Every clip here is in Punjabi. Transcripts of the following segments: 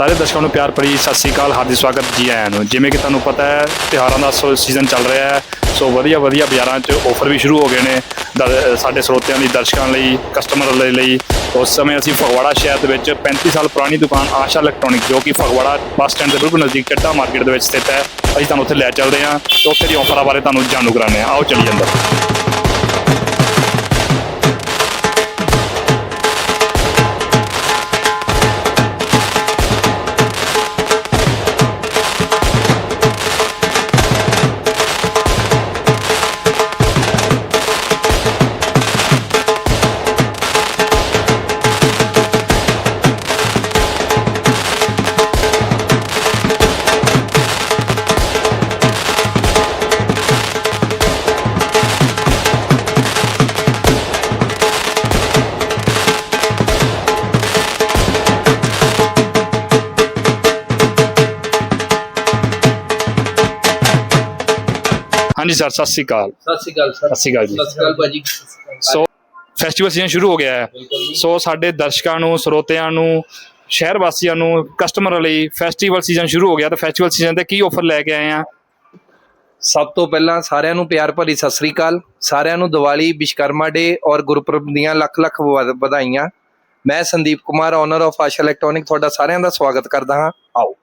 ਸਾਰੇ ਦਰਸ਼ਕਾਂ ਨੂੰ ਪਿਆਰ ਭਰੀ ਸਤਿ ਸ੍ਰੀ ਅਕਾਲ, ਹਾਰਦਿਕ ਸਵਾਗਤ ਜੀ ਆਇਆਂ ਨੂੰ। ਜਿਵੇਂ ਕਿ ਤੁਹਾਨੂੰ ਪਤਾ ਹੈ, ਤਿਉਹਾਰਾਂ ਦਾ ਸੀਜ਼ਨ ਚੱਲ ਰਿਹਾ ਹੈ, ਸੋ ਵਧੀਆ ਵਧੀਆ ਬਾਜ਼ਾਰਾਂ 'ਚ ਆਫਰ ਵੀ ਸ਼ੁਰੂ ਹੋ ਗਏ ਨੇ ਦਰ- ਸਾਡੇ ਸਰੋਤਿਆਂ ਲਈ ਦਰਸ਼ਕਾਂ ਲਈ ਕਸਟਮਰ ਲਈ। ਉਸ ਸਮੇਂ ਅਸੀਂ ਫਗਵਾੜਾ ਸ਼ਹਿਰ ਦੇ ਵਿੱਚ 35 ਸਾਲ ਪੁਰਾਣੀ ਦੁਕਾਨ ਆਸ਼ਾ ਇਲੈਕਟ੍ਰੋਨਿਕ ਜੋ ਕਿ ਫਗਵਾੜਾ ਬੱਸ ਸਟੈਂਡ ਦੇ ਬਿਲਕੁਲ ਨਜ਼ਦੀਕ ਚੱਡਾ ਮਾਰਕੀਟ ਦੇ ਵਿੱਚ ਸਥਿਤ ਹੈ, ਅਸੀਂ ਤੁਹਾਨੂੰ ਉੱਥੇ ਲੈ ਚੱਲਦੇ ਹਾਂ ਤੇ ਉੱਥੇ ਦੀ ਆਫਰਾਂ ਬਾਰੇ ਤੁਹਾਨੂੰ ਜਾਣੂ ਕਰਾਉਂਦੇ ਹਾਂ। ਆਓ ਚੱਲੀਏ ਅੰਦਰ। ਹਾਂਜੀ ਸਰ ਸਤਿ ਸ੍ਰੀ ਅਕਾਲ। ਸਤਿ ਸ਼੍ਰੀ ਅਕਾਲ ਸਰ। ਸਤਿ ਸ੍ਰੀ ਅਕਾਲ ਜੀ। ਸਤਿ ਸ਼੍ਰੀ ਅਕਾਲ ਭਾਜੀ। ਸੋ ਫੈਸਟੀਵਲ ਸੀਜ਼ਨ ਸ਼ੁਰੂ ਹੋ ਗਿਆ ਹੈ। ਬਿਲਕੁਲ ਜੀ। ਸੋ ਸਾਡੇ ਦਰਸ਼ਕਾਂ ਨੂੰ ਸਰੋਤਿਆਂ ਨੂੰ ਸ਼ਹਿਰ ਵਾਸੀਆਂ ਨੂੰ ਕਸਟਮਰ ਲਈ ਫੈਸਟੀਵਲ ਸੀਜ਼ਨ ਸ਼ੁਰੂ ਹੋ ਗਿਆ। ਤਾਂ ਫੈਸਟੀਵਲ ਸੀਜ਼ਨ ਤੇ ਕੀ ਆਫਰ ਲੈ ਕੇ ਆਏ ਆ? ਸਭ ਤੋਂ ਪਹਿਲਾਂ ਸਾਰਿਆਂ ਨੂੰ ਪਿਆਰ ਭਰੀ ਸਤਿ ਸ਼੍ਰੀ ਅਕਾਲ। ਸਾਰਿਆਂ ਨੂੰ ਦੀਵਾਲੀ ਵਿਸ਼ਕਰਮਾ ਡੇ ਔਰ ਗੁਰਪੁਰਬ ਦੀਆਂ ਲੱਖ ਲੱਖ ਵਧ- ਵਧਾਈਆਂ। ਮੈਂ Sandeep Kumar owner of Asha electronic ਤੁਹਾਡਾ ਸਾਰਿਆਂ ਦਾ ਸਵਾਗਤ ਕਰਦਾ ਹਾਂ। ਆਓ।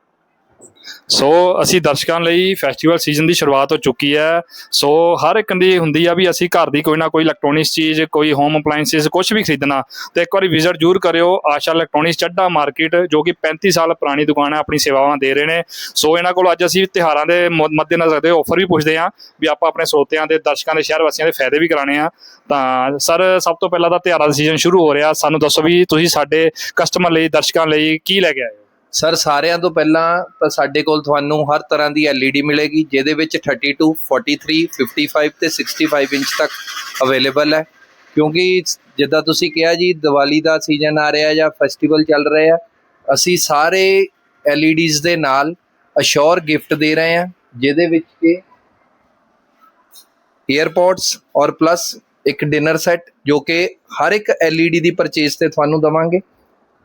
ਸੋ ਅਸੀਂ ਦਰਸ਼ਕਾਂ ਲਈ ਫੈਸਟੀਵਲ ਸੀਜ਼ਨ ਦੀ ਸ਼ੁਰੂਆਤ ਹੋ ਚੁੱਕੀ ਹੈ। ਸੋ ਹਰ ਇੱਕ ਦੀ ਹੁੰਦੀ ਆ ਵੀ ਅਸੀਂ ਘਰ ਦੀ ਕੋਈ ਨਾ ਕੋਈ ਇਲੈਕਟ੍ਰੋਨਿਕਸ ਚੀਜ਼, ਕੋਈ ਹੋਮ ਅਪਲਾਈਐਂਸਿਸ ਕੁਝ ਵੀ ਖਰੀਦਣਾ। ਤੇ ਇੱਕ ਵਾਰੀ ਵਿਜ਼ਿਟ ਜ਼ਰੂਰ ਕਰਿਓ ਆਸ਼ਾ ਇਲੈਕਟ੍ਰੋਨਿਕਸ ਚੱਡਾ ਮਾਰਕੀਟ ਜੋ ਕਿ 35 ਸਾਲ ਪੁਰਾਣੀ ਦੁਕਾਨ ਹੈ, ਆਪਣੀ ਸੇਵਾਵਾਂ ਦੇ ਰਹੇ ਨੇ। ਸੋ ਇਹਨਾਂ ਕੋਲ ਅੱਜ ਅਸੀਂ ਤਿਹਾਰਾਂ ਦੇ ਮੱਦੇਨਜ਼ਰ ਰੱਖਦੇ ਆਫਰ ਵੀ ਪੁੱਛਦੇ ਹਾਂ ਵੀ ਆਪਾਂ ਆਪਣੇ ਸਰੋਤਿਆਂ ਦੇ, ਦਰਸ਼ਕਾਂ ਦੇ, ਸ਼ਹਿਰ ਵਾਸੀਆਂ ਦੇ ਫਾਇਦੇ ਵੀ ਕਰਾਣੇ ਆ। ਤਾਂ ਸਰ, ਸਭ ਤੋਂ ਪਹਿਲਾਂ ਤਾਂ ਤਿਹਾਰਾਂ ਦਾ ਸੀਜ਼ਨ ਸ਼ੁਰੂ ਹੋ ਰਿਹਾ। ਸਾਨੂੰ ਦੱਸੋ ਵੀ ਤੁਸੀਂ ਸਾਡੇ ਕਸਟਮਰ ਲਈ, ਦਰਸ਼ਕਾਂ ਲਈ ਕੀ ਲੈ ਕੇ ਆਏ ਹੋ? ਸਰ, ਸਾਰਿਆਂ ਤੋਂ ਪਹਿਲਾਂ ਤਾਂ ਸਾਡੇ ਕੋਲ ਤੁਹਾਨੂੰ ਹਰ ਤਰ੍ਹਾਂ ਦੀ LED ਮਿਲੇਗੀ, ਜਿਹਦੇ ਵਿੱਚ 32 43 55 ਤੇ 65 ਇੰਚ ਤੱਕ ਅਵੇਲੇਬਲ ਹੈ। ਕਿਉਂਕਿ ਜਿੱਦਾਂ ਤੁਸੀਂ ਕਿਹਾ ਜੀ, ਦੀਵਾਲੀ ਦਾ ਸੀਜ਼ਨ ਆ ਰਿਹਾ ਜਾਂ ਫੈਸਟੀਵਲ ਚੱਲ ਰਿਹਾ ਅਸੀਂ ਸਾਰੇ LEDs ਦੇ ਨਾਲ ਅਸ਼ੋਰ ਗਿਫਟ ਦੇ ਰਹੇ ਹਾਂ, ਜਿਹਦੇ ਵਿੱਚ ਕਿ ਏਅਰਪੋਰਟਸ ਔਰ ਪਲੱਸ ਇੱਕ ਡਿਨਰ ਸੈੱਟ ਜੋ ਕਿ ਹਰ ਇੱਕ LED ਦੀ ਪਰਚੇਸ ਤੇ ਤੁਹਾਨੂੰ ਦਵਾਂਗੇ।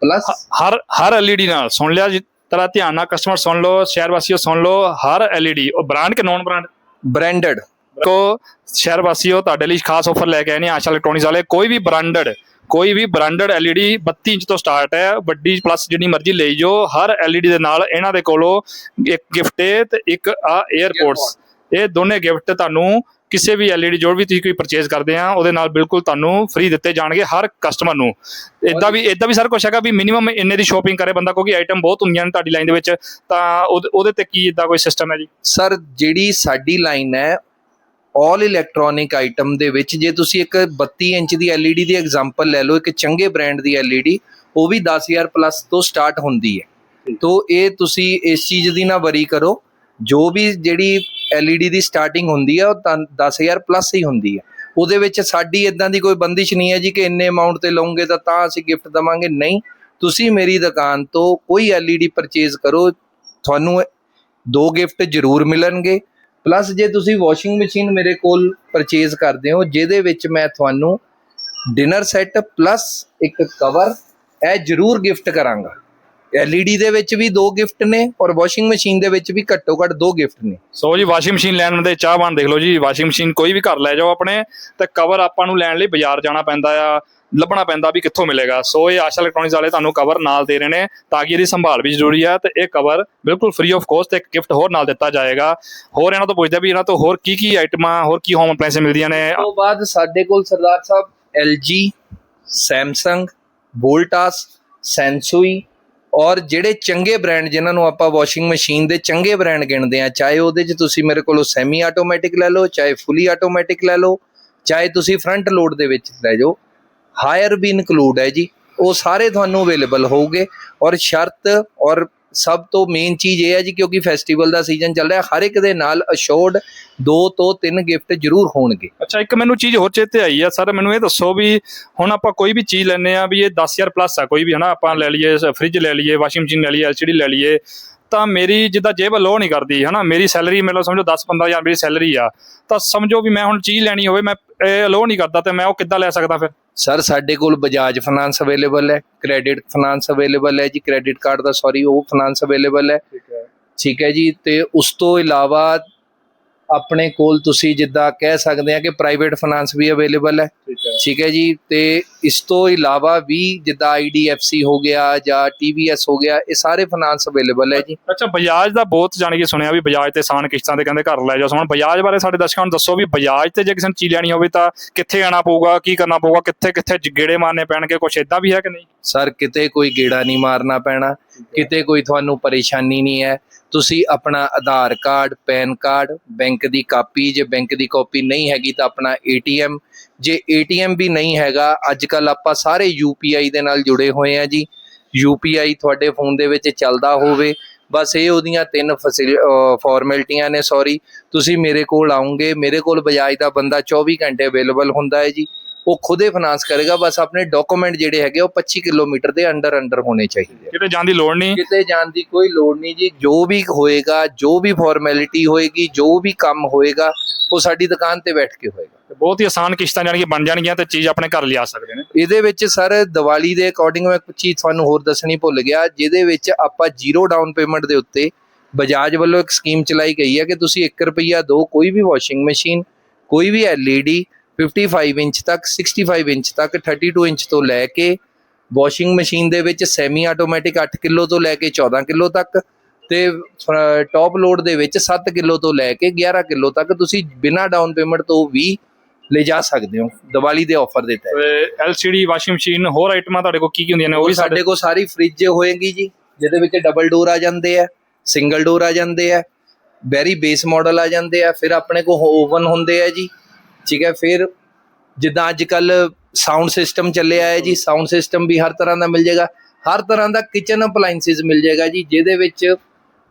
ਪਲੱਸ ਹਰ ਹਰ LED ਨਾਲ ਸੁਣ ਲਿਆ ਜੀ ਤਰਾ ਧਿਆਨ ਨਾਲ ਕਸਟਮਰ ਸੁਣ ਲਓ ਸ਼ਹਿਰ ਵਾਸੀਓ ਸੁਣ ਲਓ ਹਰ LED ਉਹ ਬ੍ਰਾਂਡ ਕਿ ਨੌਨ ਬ੍ਰਾਂਡ ਬ੍ਰਾਂਡਡ ਕੋ ਸ਼ਹਿਰ ਵਾਸੀਓ ਤੁਹਾਡੇ ਲਈ ਖਾਸ ਆਫਰ ਲੈ ਕੇ ਆਏ ਨੇ ਆਸ਼ਾ ਇਲੈਕਟ੍ਰੋਨਿਕਸ ਵਾਲੇ ਕੋਈ ਵੀ ਬ੍ਰਾਂਡਡ ਕੋਈ ਵੀ ਬ੍ਰਾਂਡਡ LED 32 ਇੰਚ ਤੋਂ ਸਟਾਰਟ ਹੈ ਵੱਡੀ ਪਲੱਸ ਜਿੰਨੀ ਮਰਜ਼ੀ ਲਈ ਜੋ ਹਰ LED ਦੇ ਨਾਲ ਇਹਨਾਂ ਦੇ ਕੋਲੋਂ ਇੱਕ ਗਿਫਟ ਹੈ ਤੇ ਇੱਕ ਆ 에ਅਰਪੋਰਟਸ ਇਹ ਦੋਨੇ ਗਿਫਟ ਤੁਹਾਨੂੰ ਕਿਸੇ ਵੀ LED ਜੋ ਵੀ ਤੁਸੀਂ ਕੋਈ ਪਰਚੇਸ ਕਰਦੇ ਆ ਉਹਦੇ ਨਾਲ ਬਿਲਕੁਲ ਤੁਹਾਨੂੰ ਫ੍ਰੀ ਦਿੱਤੇ ਜਾਣਗੇ ਹਰ ਕਸਟਮਰ ਨੂੰ। ਇਦਾਂ ਵੀ ਇਦਾਂ ਵੀ ਸਰ ਕੁਛ ਹੈਗਾ ਵੀ ਮਿਨੀਮਮ ਇੰਨੇ ਦੀ ਸ਼ੋਪਿੰਗ ਕਰੇ ਬੰਦਾ ਕਿਉਂਕਿ ਆਈਟਮ ਬਹੁਤ ਹੁੰਦੀਆਂ ਨੇ ਤੁਹਾਡੀ ਲਾਈਨ ਦੇ ਵਿੱਚ ਤਾਂ ਉਹਦੇ- ਤੇ ਕੀ ਇਦਾਂ ਕੋਈ ਸਿਸਟਮ ਹੈ ਜੀ? ਸਰ ਜਿਹੜੀ ਸਾਡੀ ਲਾਈਨ ਹੈ 올 ਇਲੈਕਟ੍ਰੋਨਿਕ ਆਈਟਮ ਦੇ ਵਿੱਚ ਜੇ ਤੁਸੀਂ ਇੱਕ 32 ਇੰਚ ਦੀ LED ਦੀ ਐਗਜ਼ਾਮਪਲ ਲੈ ਲਓ ਇੱਕ ਚੰਗੇ ਬ੍ਰਾਂਡ ਦੀ LED ਉਹ ਵੀ 10000 ਪਲੱਸ ਤੋਂ ਸਟਾਰਟ ਹੁੰਦੀ ਹੈ। ਤੋਂ ਇਹ ਤੁਸੀਂ ਇਸ ਚੀਜ਼ ਦੀ ਨਾ ਵਰੀ ਕਰੋ। ਜੋ ਵੀ ਜਿਹੜੀ LED ਦੀ ਸਟਾਰਟਿੰਗ ਹੁੰਦੀ ਹੈ ਉਹ ਤਾਂ 10000 ਪਲੱਸ ਹੀ ਹੁੰਦੀ ਹੈ ਉਹਦੇ ਵਿੱਚ ਸਾਡੀ ਇਦਾਂ ਦੀ ਕੋਈ ਬੰਦਿਸ਼ ਨਹੀਂ ਹੈ ਜੀ ਕਿ ਇੰਨੇ ਅਮਾਉਂਟ ਤੇ ਲਓਗੇ ਤਾਂ ਤਾਂ ਅਸੀਂ ਗਿਫਟ ਦਵਾਂਗੇ। ਨਹੀਂ, ਤੁਸੀਂ ਮੇਰੀ ਦੁਕਾਨ ਤੋਂ ਕੋਈ LED ਪਰਚੇਜ਼ ਕਰੋ, ਤੁਹਾਨੂੰ ਦੋ ਗਿਫਟ ਜ਼ਰੂਰ ਮਿਲਣਗੇ। ਪਲੱਸ ਜੇ ਤੁਸੀਂ ਵਾਸ਼ਿੰਗ ਮਸ਼ੀਨ ਮੇਰੇ ਕੋਲ ਪਰਚੇਜ਼ ਕਰਦੇ ਹੋ, ਜਿਹਦੇ ਵਿੱਚ ਮੈਂ ਤੁਹਾਨੂੰ ਡਿਨਰ ਸੈੱਟ ਪਲੱਸ ਇੱਕ ਕਵਰ ਇਹ ਜ਼ਰੂਰ ਗਿਫਟ ਕਰਾਂਗਾ। LED ਦੇ ਵਿੱਚ ਵੀ ਦੋ ਗਿਫਟ ਨੇ ਔਰ ਵਾਸ਼ਿੰਗ ਮਸ਼ੀਨ ਦੇ ਵਿੱਚ ਵੀ ਘੱਟੋ ਘੱਟ ਦੋ ਗਿਫਟ ਨੇ। ਸੋ ਜੀ ਵਾਸ਼ਿੰਗ ਮਸ਼ੀਨ ਲੈਣ ਦੇ ਚਾਹਵਾਨ ਦੇਖ ਲਓ ਜੀ ਵਾਸ਼ਿੰਗ ਮਸ਼ੀਨ ਕੋਈ ਵੀ ਘਰ ਲੈ ਜਾਓ ਆਪਣੇ ਤੇ ਕਵਰ ਆਪਾਂ ਨੂੰ ਲੈਣ ਲਈ ਬਾਜ਼ਾਰ ਜਾਣਾ ਪੈਂਦਾ ਆ ਲੱਭਣਾ ਪੈਂਦਾ ਵੀ ਕਿੱਥੋਂ ਮਿਲੇਗਾ। ਸੋ ਇਹ ਆਸ਼ਾ ਇਲੈਕਟ੍ਰੋਨਿਕਸ ਵਾਲੇ ਤੁਹਾਨੂੰ ਕਵਰ ਨਾਲ ਦੇ ਰਹੇ ਨੇ ਤਾਂ ਕਿ ਇਹਦੀ ਸੰਭਾਲ ਵੀ ਜ਼ਰੂਰੀ ਆ ਤੇ ਇਹ ਕਵਰ ਬਿਲਕੁਲ ਫ੍ਰੀ ਆਫ ਕੋਸਟ ਇੱਕ ਗਿਫਟ ਹੋਰ ਨਾਲ ਦਿੱਤਾ ਜਾਏਗਾ। ਹੋਰ ਇਹਨਾਂ ਤੋਂ ਪੁੱਛਦੇ ਵੀ ਇਹਨਾਂ ਤੋਂ ਹੋਰ ਕੀ ਕੀ ਆਈਟਮਾਂ ਹੋਰ ਕੀ ਹੋਮ ਅਪਲਾਈਐਂਸ ਮਿਲਦੀਆਂ ਨੇ? ਤੋਂ ਬਾਅਦ ਸਾਡੇ ਕੋਲ ਸਰਦਾਰ ਸਾਹਿਬ LG Samsung Voltas Sensui ਔਰ ਜਿਹੜੇ ਚੰਗੇ ਬ੍ਰਾਂਡ ਜਿਨ੍ਹਾਂ ਨੂੰ ਆਪਾਂ ਵਾਸ਼ਿੰਗ ਮਸ਼ੀਨ ਦੇ ਚੰਗੇ ਬ੍ਰਾਂਡ ਗਿਣਦੇ ਆ ਚਾਹੇ ਉਹਦੇ 'ਚ ਤੁਸੀਂ ਮੇਰੇ ਕੋਲੋਂ ਸੈਮੀ ਆਟੋਮੈਟਿਕ ਲੈ ਲਓ, ਚਾਹੇ ਫੁੱਲੀ ਆਟੋਮੈਟਿਕ ਲੈ ਲਓ, ਚਾਹੇ ਤੁਸੀਂ ਫਰੰਟ ਲੋਡ ਦੇ ਵਿੱਚ ਲੈ ਜਾਓ ਹਾਇਰ ਵੀ ਇਨਕਲੂਡ ਹੈ ਜੀ, ਉਹ ਸਾਰੇ ਤੁਹਾਨੂੰ ਅਵੇਲੇਬਲ ਹੋਊਗੇ ਔਰ ਸ਼ਰਤ ਔਰ ਸਭ ਤੋਂ ਮੇਨ ਚੀਜ਼ ਇਹ ਹੈ ਜੀ ਕਿਉਂਕਿ ਫੈਸਟੀਵਲ ਦਾ ਸੀਜ਼ਨ ਚੱਲ ਰਿਹਾ, ਹਰ ਇੱਕ ਦੇ ਨਾਲ ਅਸ਼ੋਰਡ ਦੋ ਤੋਂ ਤਿੰਨ ਗਿਫਟ ਜ਼ਰੂਰ ਹੋਣਗੇ। ਅੱਛਾ, ਇੱਕ ਮੈਨੂੰ ਚੀਜ਼ ਹੋਰ ਚੇਤੇ ਆਈ ਆ, ਸਰ ਮੈਨੂੰ ਇਹ ਦੱਸੋ ਵੀ ਹੁਣ ਆਪਾਂ ਕੋਈ ਵੀ ਚੀਜ਼ ਲੈਨੇ ਆ ਵੀ ਇਹ 10000 ਪਲੱਸ ਆ, ਕੋਈ ਵੀ ਹਨਾ, ਆਪਾਂ ਲੈ ਲਈਏ ਫ੍ਰਿਜ ਲੈ ਲਈਏ ਵਾਸ਼ਿੰਗ ਮਸ਼ੀਨ ਲੈ ਲਈਏ ਐਲਸੀਡੀ ਲੈ ਲਈਏ, ਤਾਂ ਮੇਰੀ ਜਿੱਦਾਂ ਜੇਬ ਲੋ ਨਹੀਂ ਕਰਦੀ, ਹਨਾ, ਮੇਰੀ ਸੈਲਰੀ ਮੈਨੂੰ ਸਮਝੋ 10 15000 ਮੇਰੀ ਸੈਲਰੀ ਆ, ਤਾਂ ਸਮਝੋ ਵੀ ਮੈਂ ਹੁਣ ਚੀਜ਼ ਲੈਣੀ ਹੋਵੇ, ਮੈਂ ਇਹ ਲੋ ਨਹੀਂ ਕਰਦਾ ਤੇ ਮੈਂ ਉਹ ਕਿੱਦਾਂ ਲੈ ਸਕਦਾ ਫਿਰ? ਸਰ ਸਾਡੇ ਕੋਲ ਬਜਾਜ ਫਾਈਨਾਂਸ ਅਵੇਲੇਬਲ ਹੈ ਕ੍ਰੈਡਿਟ ਫਾਈਨਾਂਸ ਅਵੇਲੇਬਲ ਹੈ ਜੀ ਕ੍ਰੈਡਿਟ ਕਾਰਡ ਦਾ ਸੌਰੀ ਉਹ ਫਾਈਨਾਂਸ ਅਵੇਲੇਬਲ ਹੈ। ਠੀਕ ਹੈ। ਠੀਕ ਹੈ ਜੀ ਤੇ ਉਸ ਤੋਂ ਇਲਾਵਾ ਆਪਣੇ ਕੋਲ ਤੁਸੀਂ ਜਿੱਦਾਂ ਕਹਿ ਸਕਦੇ ਆ ਕਿ ਪ੍ਰਾਈਵੇਟ ਫਾਈਨਾਂਸ ਵੀ ਅਵੇਲੇਬਲ ਹੈ। ਠੀਕ ਹੈ। ਜੀ ਤੇ ਇਸ ਤੋਂ ਇਲਾਵਾ ਵੀ ਜਿੱਦਾਂ IDFC ਹੋ ਗਿਆ ਜਾਂ TVS ਹੋ ਗਿਆ ਇਹ ਸਾਰੇ ਫਾਈਨਾਂਸ ਅਵੇਲੇਬਲ ਹੈ ਜੀ। ਅੱਛਾ ਬਜਾਜ ਦਾ ਬਹੁਤ ਜਾਣ ਕੇ ਸੁਣਿਆ ਵੀ ਬਜਾਜ ਤੇ ਆਸਾਨ ਕਿਸ਼ਤਾਂ ਤੇ ਕਹਿੰਦੇ ਘਰ ਲੈ ਜਾਓ। ਹੁਣ ਬਜਾਜ ਬਾਰੇ ਸਾਡੇ ਦਰਸ਼ਕਾਂ ਨੂੰ ਦੱਸੋ ਵੀ ਬਜਾਜ ਤੇ ਜੇ ਕਿਸੇ ਨੇ ਚੀਜ਼ ਲੈਣੀ ਹੋਵੇ ਤਾਂ ਕਿੱਥੇ ਆਣਾ ਪਊਗਾ ਕੀ ਕਰਨਾ ਪਊਗਾ ਕਿੱਥੇ ਕਿੱਥੇ ਗੇੜੇ ਮਾਰਨੇ ਪੈਣਗੇ ਕੁਛ ਇਦਾਂ ਵੀ ਹੈ ਕਿ ਨਹੀਂ? ਸਰ ਕਿਤੇ ਕੋਈ ਗੇੜਾ ਨਹੀਂ ਮਾਰਨਾ ਪੈਣਾ। ਕਿਤੇ ਕੋਈ ਤੁਹਾਨੂੰ ਪਰੇਸ਼ਾਨੀ ਨਹੀਂ ਹੈ, ਤੁਸੀਂ ਆਪਣਾ Aadhaar card, pan card, bank ਦੀ ਕਾਪੀ, ਜੇ ਬੈਂਕ ਦੀ ਕਾਪੀ ਨਹੀਂ ਹੈਗੀ ਤਾਂ ਆਪਣਾ ਏਟੀਐਮ। ਜੇ ਏਟੀਐਮ ਵੀ ਨਹੀਂ ਹੈਗਾ ਅੱਜ ਕੱਲ ਆਪਾਂ ਸਾਰੇ ਯੂਪੀਆਈ ਦੇ ਨਾਲ ਜੁੜੇ ਹੋਏ ਆ ਜੀ। ਯੂਪੀਆਈ ਤੁਹਾਡੇ ਫੋਨ ਦੇ ਵਿੱਚ ਚੱਲਦਾ ਹੋਵੇ। ਬਸ ਇਹ ਉਹਦੀਆਂ ਤਿੰਨ ਫਾਰਮੈਲਿਟੀਆਂ ਨੇ ਸੌਰੀ ਤੁਸੀਂ ਮੇਰੇ ਕੋਲ ਆਉਂਗੇ, ਮੇਰੇ ਕੋਲ ਬਜਾਜ ਦਾ ਬੰਦਾ 24 ਘੰਟੇ ਅਵੇਲੇਬਲ ਹੁੰਦਾ ਹੈ ਜੀ। ਉਹ ਖੁਦੇ ਫਾਈਨਾਂਸ ਕਰੇਗਾ ਬਸ ਆਪਣੇ ਡਾਕੂਮੈਂਟ ਜਿਹੜੇ ਹੈਗੇ ਉਹ 25 ਕਿਲੋਮੀਟਰ ਦੇ ਅੰਡਰ ਅੰਡਰ ਹੋਣੇ ਚਾਹੀਦੇ ਆ। ਕਿਤੇ ਜਾਣ ਦੀ ਲੋੜ ਨਹੀਂ? ਕਿਤੇ ਜਾਣ ਦੀ ਕੋਈ ਲੋੜ ਨਹੀਂ ਜੀ। ਜੋ ਵੀ ਹੋਏਗਾ ਜੋ ਵੀ ਫਾਰਮੈਲਿਟੀ ਹੋਏਗੀ ਜੋ ਵੀ ਕੰਮ ਹੋਏਗਾ ਉਹ ਸਾਡੀ ਦੁਕਾਨ ਤੇ ਬੈਠ ਕੇ ਹੋਏਗਾ। ਤੇ ਬਹੁਤ ਹੀ ਆਸਾਨ ਕਿਸ਼ਤਾਂ ਜਾਣੀਆਂ ਬਣ ਜਾਣਗੀਆਂ ਤੇ ਚੀਜ਼ ਆਪਣੇ ਘਰ ਲਿਆ ਸਕਦੇ ਨੇ। ਇਹਦੇ ਵਿੱਚ ਸਰ ਦੀਵਾਲੀ ਦੇ ਅਕੋਰਡਿੰਗ ਮੈਂ ਇੱਕ ਚੀਜ਼ ਤੁਹਾਨੂੰ ਹੋਰ ਦੱਸਣੀ ਭੁੱਲ ਗਿਆ ਜਿਹਦੇ ਵਿੱਚ ਆਪਾਂ ਜ਼ੀਰੋ ਡਾਊਨ ਪੇਮੈਂਟ ਦੇ ਉੱਤੇ ਬਜਾਜ ਵੱਲੋਂ ਇੱਕ ਸਕੀਮ ਚਲਾਈ ਗਈ ਹੈ ਕਿ ਤੁਸੀਂ 1 ਰੁਪਈਆ ਦਿਓ ਕੋਈ ਵੀ ਵਾਸ਼ਿੰਗ ਮਸ਼ੀਨ ਕੋਈ ਵੀ LED 55 ਇੰਚ ਤੱਕ 65 ਇੰਚ ਤੱਕ 32 ਇੰਚ ਤੋਂ ਲੈ ਕੇ ਵਾਸ਼ਿੰਗ ਮਸ਼ੀਨ ਦੇ ਵਿੱਚ ਸੈਮੀ ਆਟੋਮੈਟਿਕ 8 ਕਿਲੋ ਤੋਂ ਲੈ ਕੇ 14 ਕਿਲੋ ਤੱਕ ਤੇ ਟੌਪ ਲੋਡ ਦੇ ਵਿੱਚ 7 ਕਿਲੋ ਤੋਂ ਲੈ ਕੇ 11 ਕਿਲੋ ਤੱਕ ਤੁਸੀਂ ਬਿਨਾਂ ਡਾਊਨ ਪੇਮੈਂਟ ਤੋਂ ਵੀ ਲੈ ਜਾ ਸਕਦੇ ਹੋ ਦੀਵਾਲੀ ਦੇ ਆਫਰ ਦੇ ਤਹਿਤ। LCD ਵਾਸ਼ਿੰਗ ਮਸ਼ੀਨ ਹੋਰ ਆਈਟਮਾਂ ਤੁਹਾਡੇ ਕੋਲ ਕੀ ਕੀ ਹੁੰਦੀਆਂ ਨੇ ਉਹ ਉਹ ਵੀ ਸਾਡੇ ਕੋਲ ਸਾਰੀ ਫ੍ਰਿਜ ਹੋਏਗੀ ਜੀ ਜਿਹਦੇ ਵਿੱਚ ਡਬਲ ਡੋਰ ਆ ਜਾਂਦੇ ਆ ਸਿੰਗਲ ਡੋਰ ਆ ਜਾਂਦੇ ਆ ਵੈਰੀ ਬੇਸ ਮਾਡਲ ਆ ਜਾਂਦੇ ਆ ਫਿਰ ਆਪਣੇ ਕੋਲ ਓਵਨ ਹੁੰਦੇ ਆ ਜੀ ਠੀਕ ਹੈ ਫਿਰ ਜਿੱਦਾਂ ਅੱਜ ਕੱਲ ਸਾਊਂਡ ਸਿਸਟਮ ਚੱਲਿਆ ਹੈ ਜੀ ਸਾਊਂਡ ਸਿਸਟਮ ਵੀ ਹਰ ਤਰ੍ਹਾਂ ਦਾ ਮਿਲ ਜਾਏਗਾ ਹਰ ਤਰ੍ਹਾਂ ਦਾ ਕਿਚਨ ਅਪਲਾਈਐਂਸਿਸ ਮਿਲ ਜਾਏਗਾ ਜੀ ਜਿਹਦੇ ਵਿੱਚ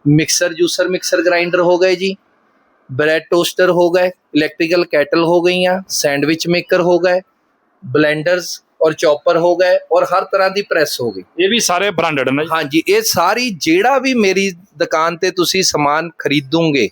ਮਿਕਸਰ ਜੂਸਰ ਮਿਕਸਰ ਗ੍ਰਾਈਂਡਰ ਹੋ ਗਏ ਜੀ ਬ੍ਰੈਡ ਟੋਸਟਰ ਹੋ ਗਏ ਇਲੈਕਟ੍ਰੀਕਲ ਕੈਟਲ ਹੋ ਗਈਆਂ ਸੈਂਡਵਿਚ ਮੇਕਰ ਹੋ ਗਏ ਬਲੈਂਡਰਸ ਔਰ ਚੌਪਰ ਹੋ ਗਏ ਔਰ ਹਰ ਤਰ੍ਹਾਂ ਦੀ ਪ੍ਰੈਸ ਹੋ ਗਈ ਇਹ ਵੀ ਸਾਰੇ ਬ੍ਰਾਂਡਡ ਨੇ। ਹਾਂਜੀ ਇਹ ਸਾਰੀ ਜਿਹੜਾ ਵੀ ਮੇਰੀ ਦੁਕਾਨ ਤੇ ਤੁਸੀਂ ਸਮਾਨ ਖਰੀਦੋਗੇ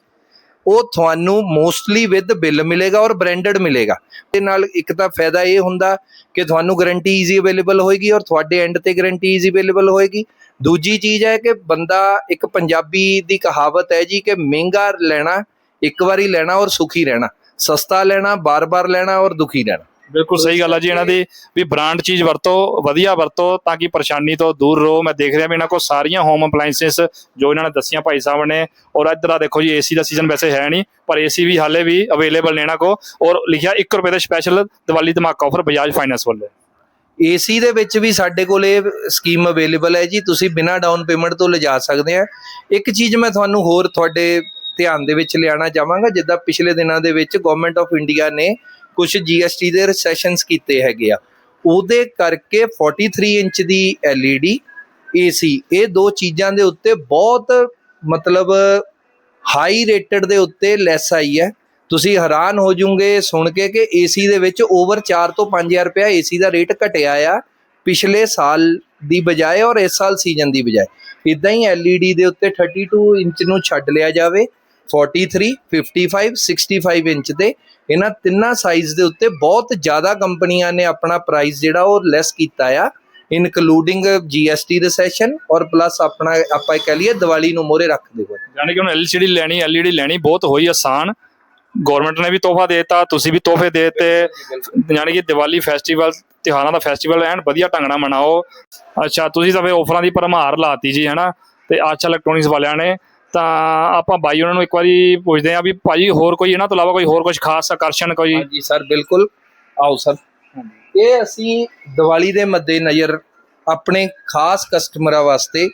ਉਹ ਤੁਹਾਨੂੰ ਮੋਸਟਲੀ ਵਿਦ ਬਿੱਲ ਮਿਲੇਗਾ ਔਰ ਬ੍ਰਾਂਡਡ ਮਿਲੇਗਾ। ਤੇ ਨਾਲ ਇੱਕ ਤਾਂ ਫਾਇਦਾ ਇਹ ਹੁੰਦਾ ਕਿ ਤੁਹਾਨੂੰ ਗਾਰੰਟੀ ਈਜ਼ੀ ਅਵੇਲੇਬਲ ਹੋਏਗੀ ਔਰ ਤੁਹਾਡੇ ਐਂਡ ਤੇ ਗਾਰੰਟੀ ਈਜ਼ੀ ਅਵੇਲੇਬਲ ਹੋਏਗੀ। ਦੂਜੀ ਚੀਜ਼ ਹੈ ਕਿ ਬੰਦਾ ਇੱਕ ਪੰਜਾਬੀ ਦੀ ਕਹਾਵਤ ਹੈ ਜੀ ਕਿ ਮਹਿੰਗਾ ਲੈਣਾ, ਇੱਕ ਵਾਰੀ ਲੈਣਾ ਔਰ ਸੁਖੀ ਰਹਿਣਾ। ਸਸਤਾ ਲੈਣਾ, ਬਾਰ-ਬਾਰ ਲੈਣਾ ਔਰ ਦੁਖੀ ਰਹਿਣਾ। ਬਿਲਕੁਲ ਸਹੀ ਗੱਲ ਆ ਜੀ, ਇਹਨਾਂ ਦੀ ਵੀ ਬ੍ਰਾਂਡ ਚੀਜ਼ ਵਰਤੋ, ਵਧੀਆ ਵਰਤੋ, ਤਾਂ ਕਿ ਪਰੇਸ਼ਾਨੀ ਤੋਂ ਦੂਰ ਰਹੋ। ਮੈਂ ਦੇਖ ਰਿਹਾ ਵੀ ਇਹਨਾਂ ਕੋਲ ਸਾਰੀਆਂ ਹੋਮ ਅਪਲਾਈਐਂਸਸ ਜੋ ਇਹਨਾਂ ਨੇ ਦੱਸੀਆਂ ਭਾਈ ਸਾਹਿਬ ਨੇ। ਔਰ ਇੱਧਰ ਆ ਦੇਖੋ ਜੀ ਏਸੀ ਦਾ ਸੀਜ਼ਨ ਵੈਸੇ ਹੈ ਨਹੀਂ, ਪਰ ਏਸੀ ਵੀ ਹਾਲੇ ਵੀ ਅਵੇਲੇਬਲ ਨੇ ਇਹਨਾਂ ਕੋਲ। ਔਰ ਲਿਖਿਆ 1 ਰੁਪਏ ਦਾ ਸਪੈਸ਼ਲ ਦੀਵਾਲੀ ਧਮਾਕਾ ਆਫਰ ਬਜਾਜ ਫਾਈਨੈਂਸ ਵੱਲੋਂ। ਏਸੀ ਦੇ ਵਿੱਚ ਵੀ ਸਾਡੇ ਕੋਲ ਇਹ ਸਕੀਮ ਅਵੇਲੇਬਲ ਹੈ ਜੀ, ਤੁਸੀਂ ਬਿਨਾਂ ਡਾਊਨ ਪੇਮੈਂਟ ਤੋਂ ਲਿਜਾ ਸਕਦੇ ਆ। ਇੱਕ ਚੀਜ਼ ਮੈਂ ਤੁਹਾਨੂੰ ਹੋਰ ਤੁਹਾਡੇ ਧਿਆਨ ਦੇ ਵਿੱਚ ਲਿਆਉਣਾ ਚਾਹਾਂਗਾ, ਜਿੱਦਾਂ ਪਿਛਲੇ ਦਿਨਾਂ ਦੇ ਵਿੱਚ ਗਵਰਨਮੈਂਟ ਆਫ ਇੰਡੀਆ ਨੇ ਕੁਝ GST ਦੇ ਰੈਸੈਸ਼ਨਸ ਕੀਤੇ ਹੈਗੇ ਆ। ਉਹਦੇ ਕਰਕੇ 43 ਇੰਚ ਦੀ LED AC ਇਹ ਦੋ ਚੀਜ਼ਾਂ ਦੇ ਉੱਤੇ ਬਹੁਤ ਮਤਲਬ ਹਾਈ ਰੇਟਡ ਦੇ ਉੱਤੇ ਲੈਸ ਆਈ ਹੈ। ਤੁਸੀਂ ਹੈਰਾਨ ਹੋ ਜਾਓਗੇ ਸੁਣ ਕੇ ਕਿ ਏਸੀ ਦੇ ਵਿੱਚ ਓਵਰ 4 ਤੋਂ 5000 ਰੁਪਇਆ ਏਸੀ ਦਾ ਰੇਟ ਘਟਿਆ ਆ ਪਿਛਲੇ ਸਾਲ ਦੀ ਬਜਾਏ ਔਰ ਇਸ ਸਾਲ ਸੀਜ਼ਨ ਦੀ ਬਜਾਏ। ਇਦਾਂ ਹੀ LED ਦੇ ਉੱਤੇ 32 ਇੰਚ ਨੂੰ ਛੱਡ ਲਿਆ ਜਾਵੇ। 43 55 65 ਇੰਚ ਦੇ। ਇਹਨਾਂ ਤਿੰਨਾਂ ਸਾਈਜ਼ ਦੇ ਉੱਤੇ ਬਹੁਤ ਜ਼ਿਆਦਾ ਕੰਪਨੀਆਂ ਨੇ ਆਪਣਾ ਪ੍ਰਾਈਸ ਜਿਹੜਾ ਉਹ ਲੈਸ ਕੀਤਾ ਆ। ਇਨਕਲੂਡਿੰਗ GST ਰੈਸੈਸ਼ਨ ਔਰ ਪਲੱਸ ਆਪਣਾ ਆਪਾਂ ਇਹ ਕਹ ਲਈਏ ਦੀਵਾਲੀ ਨੂੰ ਮੋਰੇ ਰੱਖਦੇ ਹੋਏ ਯਾਨੀ ਕਿ ਹੁਣ LCD ਲੈਣੀ LED ਲੈਣੀ ਬਹੁਤ ਹੋਈ ਆਸਾਨ। ਗਵਰਨਮੈਂਟ ਨੇ ਵੀ ਤੋਹਫਾ ਦੇਤਾ, ਤੁਸੀਂ ਵੀ ਤੋਹਫੇ ਦੇਤੇ। ਯਾਨੀ ਕਿ ਦੀਵਾਲੀ ਫੈਸਟੀਵਲ ਤਿਉਹਾਰਾਂ ਦਾ ਫੈਸਟੀਵਲ ਐਨ ਵਧੀਆ ਢੰਗ ਨਾਲ ਮਨਾਓ। ਅੱਛਾ, ਤੁਸੀਂ ਤਾਂ ਫੇ ਆਫਰਾਂ ਦੀ ਭਰਮਾਰ ਲਾਤੀ ਜੀ, ਹਨਾ? ਤੇ ਆਚਾ ਇਲੈਕਟ੍ਰੋਨਿਕਸ ਵਾਲਿਆਂ ਨੇ ਤਾਂ ਆਪਾਂ ਬਾਈ ਉਹਨਾਂ ਨੂੰ ਇੱਕ ਵਾਰੀ ਪੁੱਛਦੇ ਆਂ ਵੀ ਭਾਜੀ ਹੋਰ ਕੋਈ ਇਹਨਾਂ ਤੋਂ ਇਲਾਵਾ ਕੋਈ ਹੋਰ ਕੁਝ ਖਾਸ ਆਕਰਸ਼ਣ ਕੋਈ? ਹਾਂਜੀ ਸਰ ਬਿਲਕੁਲ। ਆਓ ਸਰ। ਇਹ ਅਸੀਂ ਦੀਵਾਲੀ ਦੇ ਮੱਦੇ ਨਜ਼ਰ ਆਪਣੇ ਖਾਸ ਕਸਟਮਰਾਂ ਵਾਸਤੇ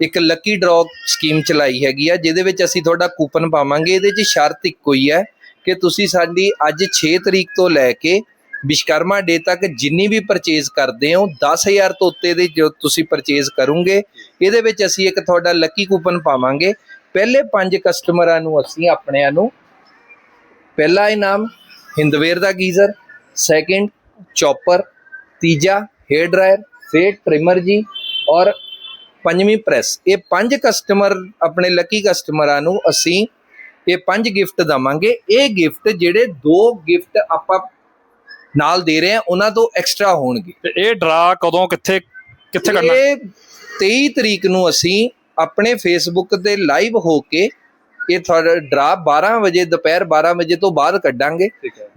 ਇੱਕ ਲੱਕੀ ਡਰਾਅ ਸਕੀਮ ਚਲਾਈ ਹੈਗੀ ਆ ਜਿਹਦੇ ਵਿੱਚ ਅਸੀਂ ਤੁਹਾਡਾ ਕੂਪਨ ਪਾਵਾਂਗੇ। ਇਹਦੇ 'ਚ ਸ਼ਰਤ ਇੱਕੋ ਹੀ ਹੈ ਕਿ ਤੁਸੀਂ ਸਾਡੀ ਅੱਜ 6 ਤਰੀਕ ਤੋਂ ਲੈ ਕੇ ਵਿਸ਼ਕਰਮਾ ਡੇ ਤੱਕ ਜਿੰਨੀ ਵੀ ਪਰਚੇਜ਼ ਕਰਦੇ ਹੋ 10000 ਤੋਂ ਉੱਤੇ ਦੇ ਜੋ ਤੁਸੀਂ ਪਰਚੇਜ਼ ਕਰੋਗੇ, ਇਹਦੇ ਵਿੱਚ ਅਸੀਂ ਇੱਕ ਤੁਹਾਡਾ ਲੱਕੀ ਕੂਪਨ ਪਾਵਾਂਗੇ। ਪਹਿਲੇ ਪੰਜ ਕਸਟਮਰਾਂ ਨੂੰ ਅਸੀਂ ਆਪਣਿਆਂ ਨੂੰ ਪਹਿਲਾ ਇਨਾਮ ਹਿੰਦਵੇਰ ਦਾ ਗੀਜ਼ਰ ਸੈਕਿੰਡ ਚੌਪਰ ਤੀਜਾ ਹੇਅਰ ਡਰਾਇਰ ਫੇਰ ਟ੍ਰਿਮਰ ਜੀ ਔਰ ਪੰਜਵੀਂ ਪ੍ਰੈਸ ਇਹ ਪੰਜ ਕਸਟਮਰ ਆਪਣੇ ਲੱਕੀ ਕਸਟਮਰਾਂ ਨੂੰ ਅਸੀਂ ਇਹ ਪੰਜ ਗਿਫਟ ਦਵਾਂਗੇ। ਇਹ ਗਿਫਟ ਜਿਹੜੇ ਦੋ ਗਿਫਟ ਆਪਾਂ ਨਾਲ ਦੇ ਰਹੇ ਹਾਂ ਉਹਨਾਂ ਤੋਂ ਐਕਸਟਰਾ ਹੋਣਗੇ। ਤੇ ਇਹ ਡਰਾ ਕਦੋਂ ਕਿੱਥੇ ਕਿੱਥੇ ਕਰਨਾ? ਇਹ 23 ਤਰੀਕ ਨੂੰ ਅਸੀਂ ਆਪਣੇ ਫੇਸਬੁੱਕ ਤੇ ਲਾਈਵ ਹੋ ਕੇ ਇਹ ਤੁਹਾਡਾ ਡਰਾ 12 ਵਜੇ ਦੁਪਹਿਰ 12 ਵਜੇ ਤੋਂ ਬਾਅਦ ਕੱਢਾਂਗੇ।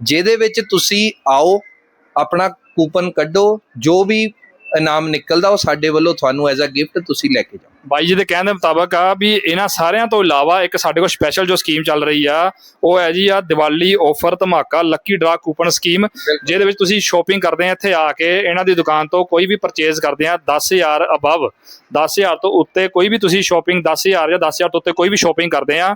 ਜਿਹਦੇ ਵਿੱਚ ਤੁਸੀਂ ਆਓ ਆਪਣਾ ਕੂਪਨ ਕੱਢੋ ਜੋ ਵੀ ਇਨਾਮ ਨਿਕਲਦਾ ਉਹ ਸਾਡੇ ਵੱਲੋਂ ਤੁਹਾਨੂੰ ਐਜ਼ ਅ ਗਿਫਟ ਤੁਸੀਂ ਲੈ ਕੇ ਜਾਓ। ਬਾਈ ਜੀ ਦੇ ਕਹਿਣ ਦੇ ਮੁਤਾਬਕ ਆ ਵੀ ਇਹਨਾਂ ਸਾਰਿਆਂ ਤੋਂ ਇਲਾਵਾ ਇੱਕ ਸਾਡੇ ਕੋਲ ਸਪੈਸ਼ਲ ਜੋ ਸਕੀਮ ਚੱਲ ਰਹੀ ਆ ਉਹ ਹੈ ਜੀ ਆ ਦੀਵਾਲੀ ਆਫਰ ਧਮਾਕਾ ਲੱਕੀ ਡਰਾ ਕੂਪਨ ਸਕੀਮ ਜਿਹਦੇ ਵਿੱਚ ਤੁਸੀਂ ਸ਼ਾਪਿੰਗ ਕਰਦੇ ਆ ਇੱਥੇ ਆ ਕੇ ਇਹਨਾਂ ਦੀ ਦੁਕਾਨ ਤੋਂ ਕੋਈ ਵੀ ਪਰਚੇਜ਼ ਕਰਦੇ ਆ 10000 ਅਬਵ 10000 ਤੋਂ ਉੱਤੇ ਕੋਈ ਵੀ ਤੁਸੀਂ ਸ਼ਾਪਿੰਗ 10000 ਜਾਂ 10000 ਤੋਂ ਉੱਤੇ ਕੋਈ ਵੀ ਸ਼ਾਪਿੰਗ ਕਰਦੇ ਆ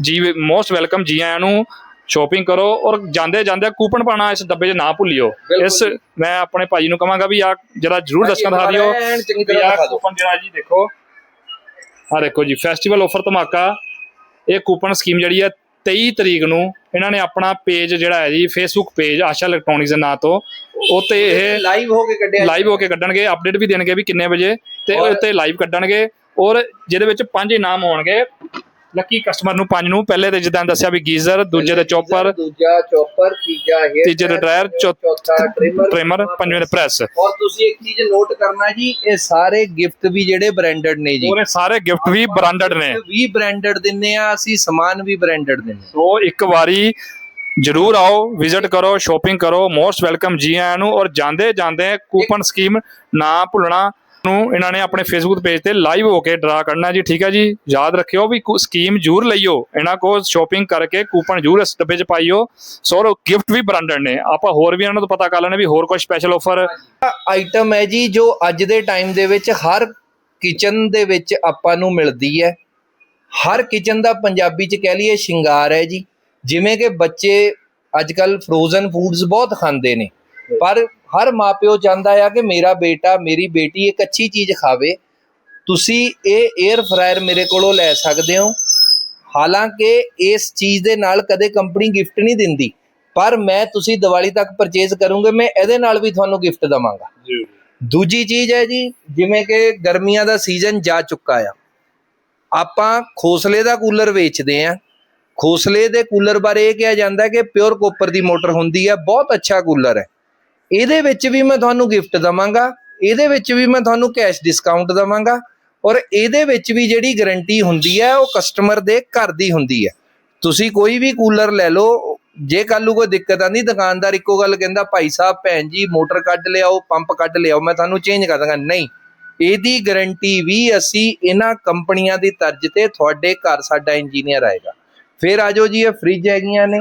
ਜੀ। ਮੋਸਟ ਵੈਲਕਮ ਜੀ ਆਇਆਂ ਨੂੰ ਸ਼ਾਪਿੰਗ ਕਰੋ ਔਰ ਜਾਂਦੇ ਜਾਂਦੇ ਕੂਪਨ ਪਾਣਾ ਇਸ ਡੱਬੇ 'ਚ ਨਾ ਭੁੱਲਿਓ। ਇਸ। ਮੈਂ ਆਪਣੇ ਭਾਈ ਨੂੰ ਕਹਾਂਗਾ ਵੀ ਆ ਜਰਾ ਜਰੂਰ ਦਰਸ਼ਕਾਂ ਦਿਖਾ ਦਿਓ ਦਿਓ। ਕੂਪਨ ਜਿਹੜਾ ਜੀ ਦੇਖੋ ਆ ਦੇਖੋ ਜੀ ਫੈਸਟੀਵਲ ਆਫਰ ਧਮਾਕਾ ਇਹ ਕੂਪਨ ਸਕੀਮ ਜਿਹੜੀ ਹੈ 23 ਤਰੀਕ ਨੂੰ ਇਹਨਾਂ ਨੇ ਆਪਣਾ ਪੇਜ ਜਿਹੜਾ ਹੈ ਜੀ ਫੇਸਬੁੱਕ ਪੇਜ ਆਸ਼ਾ ਇਲੈਕਟ੍ਰੋਨਿਕਸ ਦੇ ਨਾਂ ਤੋਂ ਉੱਤੇ ਇਹ ਲਾਈਵ ਹੋ ਕੇ ਕੱਢਿਆ। ਲਾਈਵ ਹੋ ਕੇ ਕੱਢਣਗੇ ਅਪਡੇਟ ਵੀ ਦੇਣਗੇ ਵੀ ਕਿੰਨੇ ਵਜੇ ਤੇ ਉੱਤੇ ਲਾਈਵ ਕੱਢਣਗੇ ਔਰ ਜਿਹਦੇ ਵਿੱਚ ਪੰਜ ਇਨਾਮ ਹੋਣਗੇ ਲੱਕੀ ਕਸਟਮਰ ਨੂੰ ਪੰਜ ਨੂੰ ਪਹਿਲੇ ਤੇ ਜਿੱਦਾਂ ਦੱਸਿਆ ਵੀ ਗੀਜ਼ਰ ਦੂਜੇ ਤੇ ਚੌਪਰ ਦੂਜਾ ਚੌਪਰ ਤੀਜਾ ਹੇਅਰ ਤੀਜੇ ਤੇ ਡਰਾਇਰ ਚੌਥਾ ਟ੍ਰਿਮਰ ਟ੍ਰਿਮਰ ਪੰਜਵੇਂ ਤੇ ਪ੍ਰੈਸ ਔਰ ਤੁਸੀਂ ਇੱਕ ਚੀਜ਼ ਨੋਟ ਕਰਨਾ ਜੀ ਇਹ ਸਾਰੇ ਗਿਫਟ ਵੀ ਜਿਹੜੇ ਬ੍ਰਾਂਡਡ ਨੇ ਜੀ। ਉਹਨੇ ਸਾਰੇ ਗਿਫਟ ਵੀ ਬ੍ਰਾਂਡਡ ਨੇ। ਵੀ ਬ੍ਰਾਂਡਡ ਦਿੰਨੇ ਆ ਅਸੀਂ ਸਮਾਨ ਵੀ ਬ੍ਰਾਂਡਡ ਦਿੰਨੇ। ਸੋ ਇੱਕ ਵਾਰੀ ਜਰੂਰ ਆਓ ਵਿਜ਼ਿਟ ਕਰੋ ਸ਼ਾਪਿੰਗ ਕਰੋ ਮੋਸਟ ਵੈਲਕਮ ਜੀ ਆਇਆਂ ਨੂੰ। ਔਰ ਜਾਂਦੇ ਜਾਂਦੇ ਕੂਪਨ ਸਕੀਮ ਨਾ ਭੁੱਲਣਾ। ਨੂੰ ਇਹਨਾਂ ਨੇ ਆਪਣੇ ਫੇਸਬੁੱਕ ਪੇਜ ਤੇ ਲਾਈਵ ਹੋ ਕੇ ਡਰਾ ਕਰਨਾ ਜੀ, ਠੀਕ ਹੈ ਜੀ? ਯਾਦ ਰੱਖਿਓ ਵੀ ਸਕੀਮ ਜਰੂਰ ਲਈਓ। ਇਹਨਾਂ ਕੋਲ ਸ਼ਾਪਿੰਗ ਕਰਕੇ ਕੂਪਨ ਜਰੂਰ ਇਸ ਡੱਬੇ 'ਚ ਪਾਈਓ। ਸੋ ਗਿਫਟ ਵੀ ਬ੍ਰਾਂਡਡ ਨੇ। ਆਪਾਂ ਹੋਰ ਵੀ ਇਹਨਾਂ ਤੋਂ ਪਤਾ ਕਰ ਲੈਣੇ ਵੀ ਹੋਰ ਕੋਈ ਸਪੈਸ਼ਲ ਆਫਰ ਆਈਟਮ ਹੈ ਜੀ, ਜੋ ਅੱਜ ਦੇ ਟਾਈਮ ਦੇ ਵਿੱਚ ਹਰ ਕਿਚਨ ਦੇ ਵਿੱਚ ਆਪਾਂ ਨੂੰ ਮਿਲਦੀ ਹੈ। ਹਰ ਕਿਚਨ ਦਾ ਪੰਜਾਬੀ ਚ ਕਹਿ ਲਈਏ ਸ਼ਿੰਗਾਰ ਹੈ ਜੀ। ਜਿਵੇਂ ਕਿ ਬੱਚੇ ਅੱਜ ਕੱਲ ਫਰੋਜ਼ਨ ਫੂਡਸ ਬਹੁਤ ਖਾਂਦੇ ਨੇ। ਪਰ ਹਰ ਮਾਪਿਓ ਚਾਹੁੰਦਾ ਆ ਕਿ ਮੇਰਾ ਬੇਟਾ ਮੇਰੀ ਬੇਟੀ ਇੱਕ ਅੱਛੀ ਚੀਜ਼ ਖਾਵੇ। ਤੁਸੀਂ ਇਹ 에ਅਰ ਫਰਾਇਰ ਮੇਰੇ ਕੋਲੋਂ ਲੈ ਸਕਦੇ ਹੋ। ਹਾਲਾਂਕਿ ਇਸ ਚੀਜ਼ ਦੇ ਨਾਲ ਕਦੇ ਕੰਪਨੀ ਗਿਫਟ ਨਹੀਂ ਦਿੰਦੀ ਪਰ ਮੈਂ ਤੁਸੀਂ ਦੀਵਾਲੀ ਤੱਕ ਪਰਚੇਜ਼ ਕਰੋਗੇ ਮੈਂ ਇਹਦੇ ਨਾਲ ਵੀ ਤੁਹਾਨੂੰ ਗਿਫਟ ਦਵਾਂਗਾ। ਦੂਜੀ ਚੀਜ਼ ਹੈ ਜੀ ਜਿਵੇਂ ਕਿ ਗਰਮੀਆਂ ਦਾ ਸੀਜ਼ਨ ਜਾ ਚੁੱਕਾ ਆ। ਆਪਾਂ ਖੋਸਲੇ ਦਾ ਕੂਲਰ ਵੇਚਦੇ ਆ। ਖੋਸਲੇ ਦੇ ਕੂਲਰ ਬਾਰੇ ਇਹ ਕਿਹਾ ਜਾਂਦਾ ਕਿ ਪਿਓਰ ਕੋਪਰ ਦੀ ਮੋਟਰ ਹੁੰਦੀ ਹੈ ਬਹੁਤ ਅੱਛਾ ਕੂਲਰ ਹੈ। ਇਹਦੇ ਵਿੱਚ ਵੀ ਮੈਂ ਤੁਹਾਨੂੰ ਗਿਫਟ ਦਵਾਂਗਾ, ਇਹਦੇ ਵਿੱਚ ਵੀ ਮੈਂ ਤੁਹਾਨੂੰ ਕੈਸ਼ ਡਿਸਕਾਊਂਟ ਦਵਾਂਗਾ ਔਰ ਇਹਦੇ ਵਿੱਚ ਵੀ ਜਿਹੜੀ ਗਾਰੰਟੀ ਹੁੰਦੀ ਹੈ, ਉਹ ਕਸਟਮਰ ਦੇ ਘਰ ਦੀ ਹੁੰਦੀ ਹੈ। ਤੁਸੀਂ ਕੋਈ ਵੀ ਕੂਲਰ ਲੈ ਲਓ, ਜੇ ਕੱਲ ਨੂੰ ਕੋਈ ਦਿੱਕਤ ਆਂਦੀ ਦੁਕਾਨਦਾਰ ਇੱਕੋ ਗੱਲ ਕਹਿੰਦਾ, ਭਾਈ ਸਾਹਿਬ, ਭੈਣ ਜੀ, ਮੋਟਰ ਕੱਢ ਲਿਆਓ, ਪੰਪ ਕੱਢ ਲਿਆਓ, ਮੈਂ ਤੁਹਾਨੂੰ ਚੇਂਜ ਕਰ ਦਾਂਗਾ ਨਹੀਂ, ਇਹਦੀ ਗਾਰੰਟੀ ਵੀ ਅਸੀਂ ਇਹਨਾਂ ਕੰਪਨੀਆਂ ਦੀ ਤਰਜ਼ ਤੇ ਤੁਹਾਡੇ ਘਰ ਸਾਡਾ ਇੰਜੀਨੀਅਰ ਆਏਗਾ। ਫਿਰ ਆਜੋ ਜੀ, ਇਹ ਫ੍ਰਿਜ ਹੈਗੀਆਂ ਨੇ।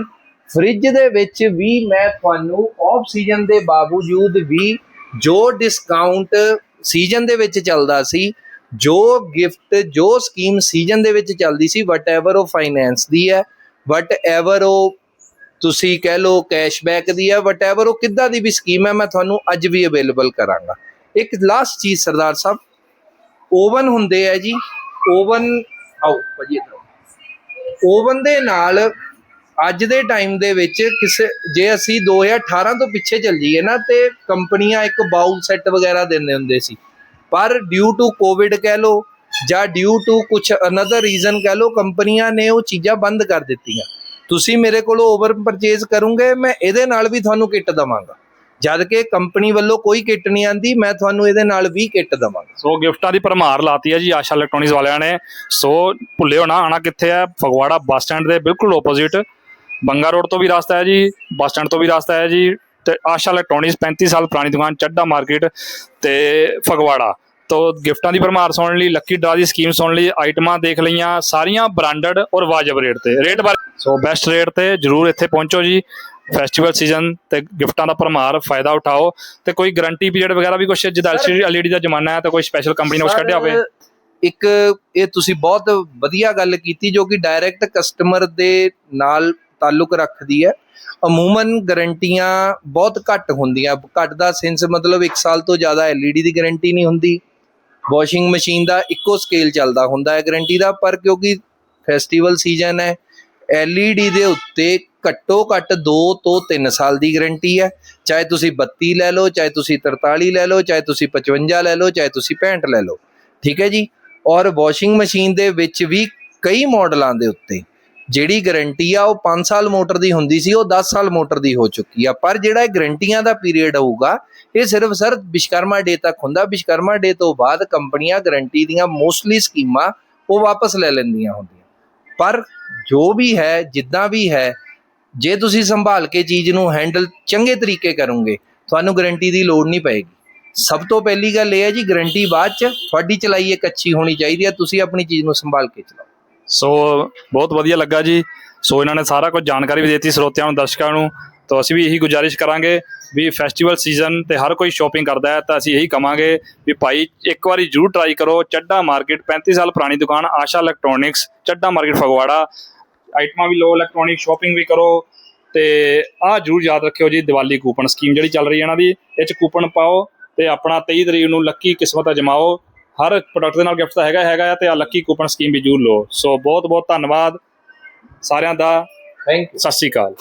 ਫ੍ਰਿਜ ਦੇ ਵਿੱਚ ਵੀ ਮੈਂ ਤੁਹਾਨੂੰ ਆਫ ਸੀਜ਼ਨ ਦੇ ਬਾਵਜੂਦ ਵੀ ਜੋ ਡਿਸਕਾਊਂਟ ਸੀਜ਼ਨ ਦੇ ਵਿੱਚ ਚੱਲਦਾ ਸੀ, ਜੋ ਗਿਫਟ ਜੋ ਸਕੀਮ ਸੀਜ਼ਨ ਦੇ ਵਿੱਚ ਚੱਲਦੀ ਸੀ ਵਟ ਏਵਰ ਉਹ ਫਾਈਨੈਂਸ ਦੀ ਹੈ ਵਟ ਏਵਰ ਉਹ ਤੁਸੀਂ ਕਹਿ ਲਓ ਕੈਸ਼ਬੈਕ ਦੀ ਹੈ ਵਟ ਏਵਰ ਉਹ ਕਿੱਦਾਂ ਦੀ ਵੀ ਸਕੀਮ ਹੈ, ਮੈਂ ਤੁਹਾਨੂੰ ਅੱਜ ਵੀ ਅਵੇਲੇਬਲ ਕਰਾਂਗਾ। ਇੱਕ ਲਾਸਟ ਚੀਜ਼ ਸਰਦਾਰ ਸਾਹਿਬ ਓਵਨ ਹੁੰਦੇ ਆ ਜੀ ਓਵਨ ਆਓ ਭਾਜੀ ਓਵਨ ਦੇ ਨਾਲ ਅੱਜ ਦੇ ਟਾਈਮ ਦੇ ਵਿੱਚ ਕਿਸੇ, ਜੇ ਅਸੀਂ 2018 ਤੋਂ ਪਿੱਛੇ ਚੱਲ ਜਾਈਏ ਨਾ, ਤੇ ਕੰਪਨੀਆਂ ਇੱਕ ਬਾਉਲ ਸੈੱਟ ਵਗੈਰਾ ਦਿੰਦੇ ਹੁੰਦੇ ਸੀ। ਪਰ ਡਿਊ ਟੂ ਕੋਵਿਡ ਕਹਿ ਲੋ ਜਾਂ ਡਿਊ ਟੂ ਕੁਝ ਅਨਦਰ ਰੀਜ਼ਨ ਕਹਿ ਲੋ ਕੰਪਨੀਆਂ ਨੇ ਉਹ ਚੀਜ਼ਾਂ ਬੰਦ ਕਰ ਦਿੱਤੀਆਂ। ਤੁਸੀਂ ਮੇਰੇ ਕੋਲੋਂ ਓਵਰ ਪਰਚੇਜ਼ ਕਰੋਗੇ, ਮੈਂ ਇਹਦੇ ਨਾਲ ਵੀ ਤੁਹਾਨੂੰ ਕਿੱਟ ਦਵਾਂਗਾ। ਜਦ ਕਿ ਕੰਪਨੀ ਵੱਲੋਂ ਕੋਈ ਕਿੱਟ ਨਹੀਂ ਆਂਦੀ, ਮੈਂ ਤੁਹਾਨੂੰ ਇਹਦੇ ਨਾਲ ਵੀ ਕਿੱਟ ਦਵਾਂਗਾ। ਸੋ ਗਿਫਟਾਂ ਦੀ ਭਰਮਾਰ ਲਾਤੀ ਹੈ ਜੀ ਆਸ਼ਾ ਇਲੈਕਟ੍ਰੋਨਿਕਸ ਵਾਲਿਆਂ ਨੇ। ਸੋ ਭੁੱਲਿਓ ਨਾ ਆਣਾ ਕਿੱਥੇ ਹੈ ਫਗਵਾੜਾ ਬੱਸ ਸਟੈਂਡ ਦੇ ਬਿਲਕੁਲ ਆਪੋਜ਼ਿਟ ਬੰਗਾ ਰੋਡ ਤੋਂ ਵੀ ਰਸਤਾ ਹੈ ਜੀ ਬੱਸ ਸਟੈਂਡ ਤੋਂ ਵੀ ਰਸਤਾ ਹੈ ਜੀ ਤੇ ਆਸ਼ਾ ਇਲੈਕਟ੍ਰੋਨਿਕਸ 35 ਸਾਲ ਪੁਰਾਣੀ ਦੁਕਾਨ ਚੱਡਾ ਮਾਰਕੀਟ ਤੇ ਫਗਵਾੜਾ। ਤੋਂ ਗਿਫਟਾਂ ਦੀ ਭਰਮਾਰ ਸੁਣਨ ਲਈ ਲੱਕੀ ਡਰਾ ਦੀ ਸਕੀਮ ਸੁਣਨ ਲਈ ਆਈਟਮਾਂ ਦੇਖ ਲਈਆਂ ਸਾਰੀਆਂ ਬ੍ਰਾਂਡਡ ਔਰ ਵਾਜਬ ਰੇਟ ਤੇ। ਰੇਟ ਬਾਰੇ ਸੋ ਬੈਸਟ ਰੇਟ ਤੇ ਜਰੂਰ ਇੱਥੇ ਪਹੁੰਚੋ ਜੀ ਫੈਸਟੀਵਲ ਸੀਜ਼ਨ ਤੇ ਗਿਫਟਾਂ ਦਾ ਭਰਮਾਰ ਫਾਇਦਾ ਉਠਾਓ। ਤੇ ਕੋਈ ਗਾਰੰਟੀ ਪੀਰੀਅਡ ਵਗੈਰਾ ਵੀ ਕੁਛ ਜਿੱਦਾਂ ਐਲਈਡੀ ਦਾ ਜ਼ਮਾਨਾ ਹੈ ਤਾਂ ਕੋਈ ਸਪੈਸ਼ਲ ਕੰਪਨੀ ਨੇ ਕੁਛ ਕੱਢਿਆ ਹੋਵੇ? ਇੱਕ ਇਹ ਤੁਸੀਂ ਬਹੁਤ ਵਧੀਆ ਗੱਲ ਕੀਤੀ ਜੋ ਕਿ ਡਾਇਰੈਕਟ ਕਸਟਮਰ ਦੇ ਨਾਲ ਤਾਲੁਕ ਰੱਖਦੀ ਹੈ। ਅਮੂਮਨ ਗਾਰੰਟੀਆਂ ਬਹੁਤ ਘੱਟ ਹੁੰਦੀਆਂ। ਘੱਟ ਦਾ ਸੈਂਸ ਮਤਲਬ 1 ਸਾਲ ਤੋਂ ਜ਼ਿਆਦਾ ਐਲਈਡੀ ਦੀ ਗਾਰੰਟੀ ਨਹੀਂ ਹੁੰਦੀ। ਵਾਸ਼ਿੰਗ ਮਸ਼ੀਨ ਦਾ ਇੱਕੋ ਸਕੇਲ ਚੱਲਦਾ ਹੁੰਦਾ ਹੈ ਗਾਰੰਟੀ ਦਾ, ਪਰ ਕਿਉਂਕਿ ਫੈਸਟੀਵਲ ਸੀਜ਼ਨ ਹੈ ਐਲਈਡੀ ਦੇ ਉੱਤੇ ਘੱਟੋ ਘੱਟ 2 ਤੋਂ 3 ਸਾਲ ਦੀ ਗਾਰੰਟੀ ਹੈ। ਚਾਹੇ ਤੁਸੀਂ 32 ਲੈ ਲਓ, ਚਾਹੇ ਤੁਸੀਂ 43 ਲੈ ਲਓ, ਚਾਹੇ ਤੁਸੀਂ 55 ਲੈ ਲਓ, ਚਾਹੇ ਤੁਸੀਂ 65 ਲੈ ਲਓ। ਠੀਕ ਹੈ ਜੀ? ਔਰ ਵਾਸ਼ਿੰਗ ਮਸ਼ੀਨ ਦੇ ਵਿੱਚ ਵੀ ਕਈ ਮਾਡਲਾਂ ਦੇ ਉੱਤੇ। ਜਿਹੜੀ ਗਾਰੰਟੀ ਆ, ਉਹ 5 ਸਾਲ ਮੋਟਰ ਦੀ ਹੁੰਦੀ ਸੀ, ਉਹ 10 ਸਾਲ ਮੋਟਰ ਦੀ ਹੋ ਚੁੱਕੀ ਆ। ਪਰ ਜਿਹੜਾ ਇਹ ਗਾਰੰਟੀਆਂ ਦਾ ਪੀਰੀਅਡ ਹੋਊਗਾ ਇਹ ਸਿਰਫ ਸਰ ਵਿਸ਼ਕਰਮਾ ਡੇ ਤੱਕ ਹੁੰਦਾ। ਵਿਸ਼ਕਰਮਾ ਡੇ ਤੋਂ ਬਾਅਦ ਕੰਪਨੀਆਂ ਗਾਰੰਟੀ ਦੀਆਂ ਮੋਸਟਲੀ ਸਕੀਮਾਂ ਉਹ ਵਾਪਸ ਲੈ ਲੈਂਦੀਆਂ ਹੁੰਦੀਆਂ। ਪਰ ਜੋ ਵੀ ਹੈ, ਜਿੱਦਾਂ ਵੀ ਹੈ, ਜੇ ਤੁਸੀਂ ਸੰਭਾਲ ਕੇ ਚੀਜ਼ ਨੂੰ ਹੈਂਡਲ ਚੰਗੇ ਤਰੀਕੇ ਕਰੋਗੇ, ਤੁਹਾਨੂੰ ਗਾਰੰਟੀ ਦੀ ਲੋੜ ਨਹੀਂ ਪਏਗੀ। ਸਭ ਤੋਂ ਪਹਿਲੀ ਗੱਲ ਇਹ ਹੈ ਜੀ ਗਾਰੰਟੀ ਬਾਅਦ ਚ ਤੁਹਾਡੀ ਚਲਾਈ ਇੱਕ ਅੱਛੀ ਹੋਣੀ ਚਾਹੀਦੀ ਹੈ, ਤੁਸੀਂ ਆਪਣੀ ਚੀਜ਼ ਨੂੰ ਸੰਭਾਲ ਕੇ ਚਲਾਓ। ਸੋ ਬਹੁਤ ਵਧੀਆ ਲੱਗਾ ਜੀ। ਸੋ ਇਹਨਾਂ ਨੇ ਸਾਰਾ ਕੁਝ ਜਾਣਕਾਰੀ ਵੀ ਦਿੱਤੀ ਸਰੋਤਿਆਂ ਨੂੰ, ਦਰਸ਼ਕਾਂ ਨੂੰ। ਤਾਂ ਅਸੀਂ ਵੀ ਇਹੀ ਗੁਜ਼ਾਰਿਸ਼ ਕਰਾਂਗੇ ਵੀ ਫੈਸਟੀਵਲ ਸੀਜ਼ਨ ਤੇ ਹਰ ਕੋਈ ਸ਼ਾਪਿੰਗ ਕਰਦਾ ਹੈ ਤਾਂ ਅਸੀਂ ਇਹੀ ਕਵਾਂਗੇ ਵੀ ਭਾਈ ਇੱਕ ਵਾਰੀ ਜਰੂਰ ਟਰਾਈ ਕਰੋ। ਚੱਡਾ ਮਾਰਕੀਟ 35 ਸਾਲ ਪੁਰਾਣੀ ਦੁਕਾਨ ਆਸ਼ਾ ਇਲੈਕਟ੍ਰੋਨਿਕਸ ਚੱਡਾ ਮਾਰਕੀਟ ਫਗਵਾੜਾ। ਆਈਟਮਾਂ ਵੀ ਲੋ ਇਲੈਕਟ੍ਰੋਨਿਕ ਸ਼ਾਪਿੰਗ ਵੀ ਕਰੋ। ਤੇ ਆਹ ਜਰੂਰ ਯਾਦ ਰੱਖਿਓ ਜੀ, ਦੀਵਾਲੀ ਕੂਪਨ ਸਕੀਮ ਜਿਹੜੀ ਚੱਲ ਰਹੀ ਹੈ ਇਹਨਾਂ ਦੀ। ਇਹ ਚ ਕੂਪਨ ਪਾਓ ਤੇ ਆਪਣਾ 23 ਤਰੀਕ ਨੂੰ ਲੱਕੀ ਕਿਸਮਤ ਅਜਮਾਓ। ਹਰ ਪ੍ਰੋਡਕਟ ਦੇ ਨਾਲ ਗਿਫਟ ਤਾਂ ਹੈਗਾ ਹੈਗਾ ਆ ਤੇ ਆ ਲੱਕੀ ਕੂਪਨ ਸਕੀਮ ਵੀ ਜਰੂਰ ਲਓ। ਸੋ ਬਹੁਤ ਬਹੁਤ ਧੰਨਵਾਦ ਸਾਰਿਆਂ ਦਾ। ਥੈਂਕ ਯੂ ਸਤਿ ਸ਼੍ਰੀ ਅਕਾਲ।